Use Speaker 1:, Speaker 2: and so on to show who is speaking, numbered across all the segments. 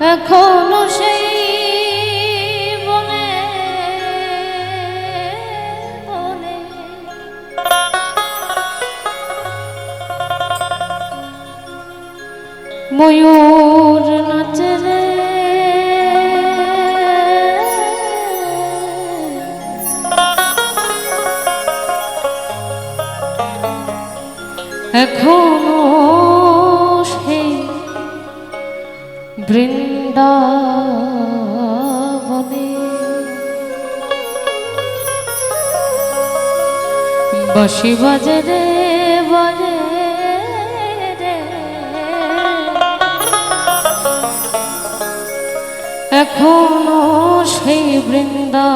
Speaker 1: এখনও সেই বনে বনে। ময়ূর নাচে রে বৃন্দাবনে। বসি বাজে রে বাজে রে। এখনও সেই বৃন্দা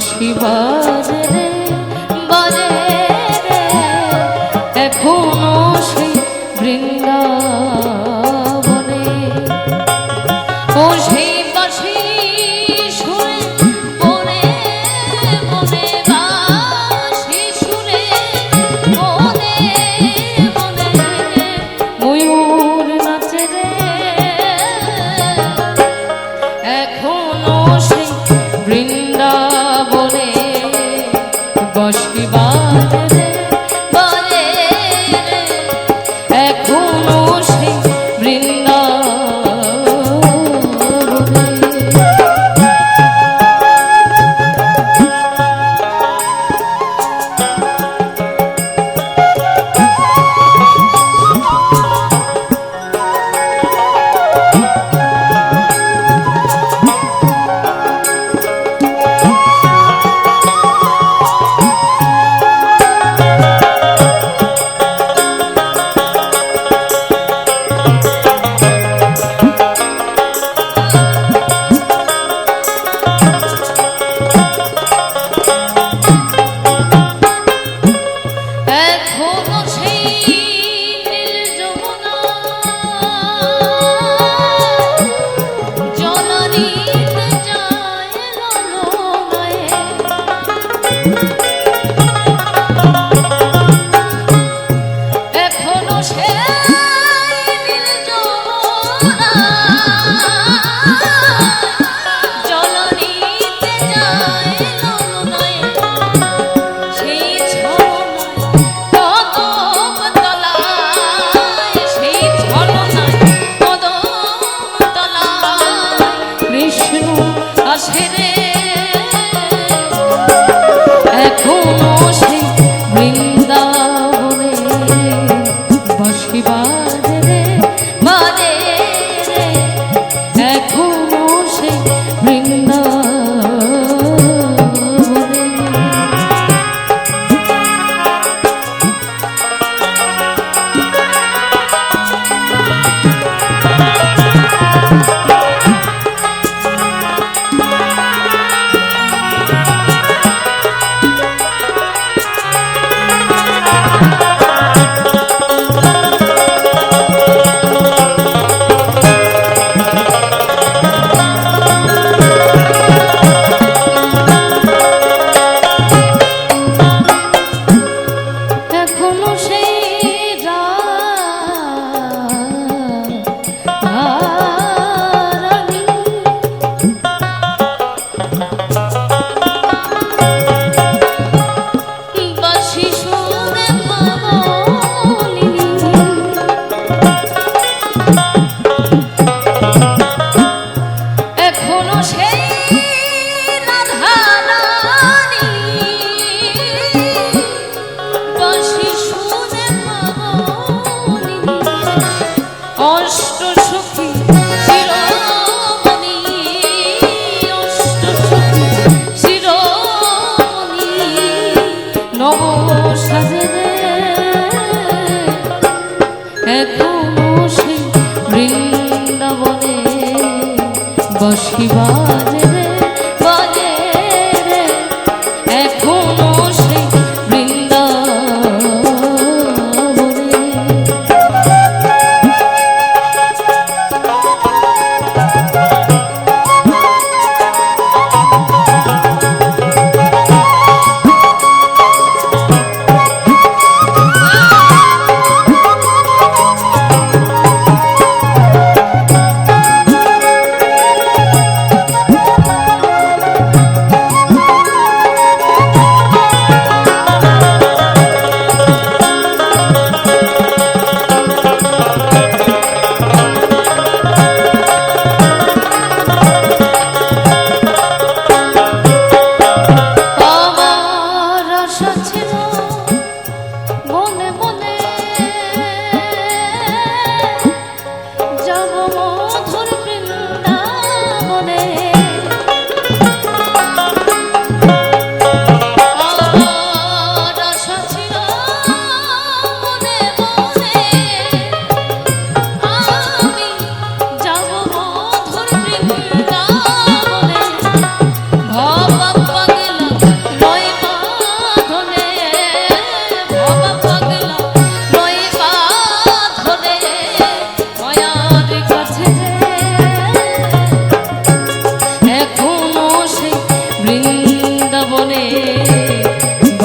Speaker 1: She. होश की बात है। আসে রে এখনও সেই বৃন্দাবনে বসিবা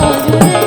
Speaker 1: Guru